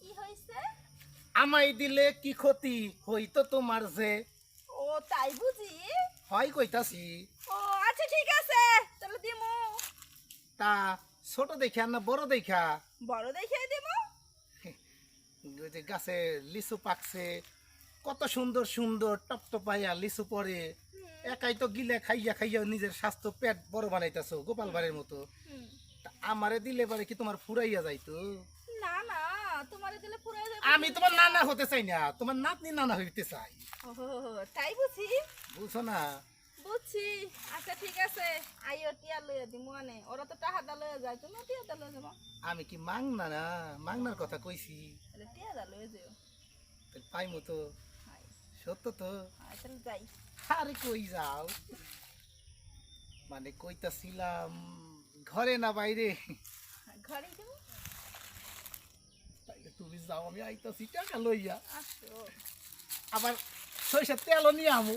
কি হয়েছে আমায় দিলে কি ক্ষতি হইতো তোমার যে? ও তাই বুঝি? হয় কইতাছি। ও আচ্ছা ঠিক আছে তাহলে দিমু। তা ছোট দেখা না বড় দেখা বড় দেখে দিমু। ওই যে গাছে লিচু পাকছে কত সুন্দর সুন্দর টপটপাইয়া লিচু পরে একাই তো গিলে খাইয়া খাইয়া নিজের স্বাস্থ্য পেট বড় বানাইতেছো গোপাল বাড়ির মতো। আমারে দিলে পারে কি তোমার ফুরাইয়া যাইতো না না তোমারে দিলে পুরো যাবে আমি তোমার নানা হতে চাই না তোমার নাতনি নানা হইতে চাই। তাই বুঝি? বুঝছ না। বুঝছি। আচ্ছা ঠিক আছে। আইও টিয়া লইয়া দিমু আনে। ওরা তো টাকা দা লইয়া যায় তুমি টিয়া দা লইয়া যাব। আমি কি মাংনা না মাংনার কথা কইছি। তাহলে টিয়া দা লইয়া যাও তাহলে পাইমু তো। সত্য তো। তাহলে যাই। আরে কই যাও? মানে কইতাছিলাম ঘরে না বাইরে ঘরে যাব তাইলে তুমি যাও আমি আইতাছি টাকা লইয়া। আবার সরিষার তেলও নিয়ে আমু।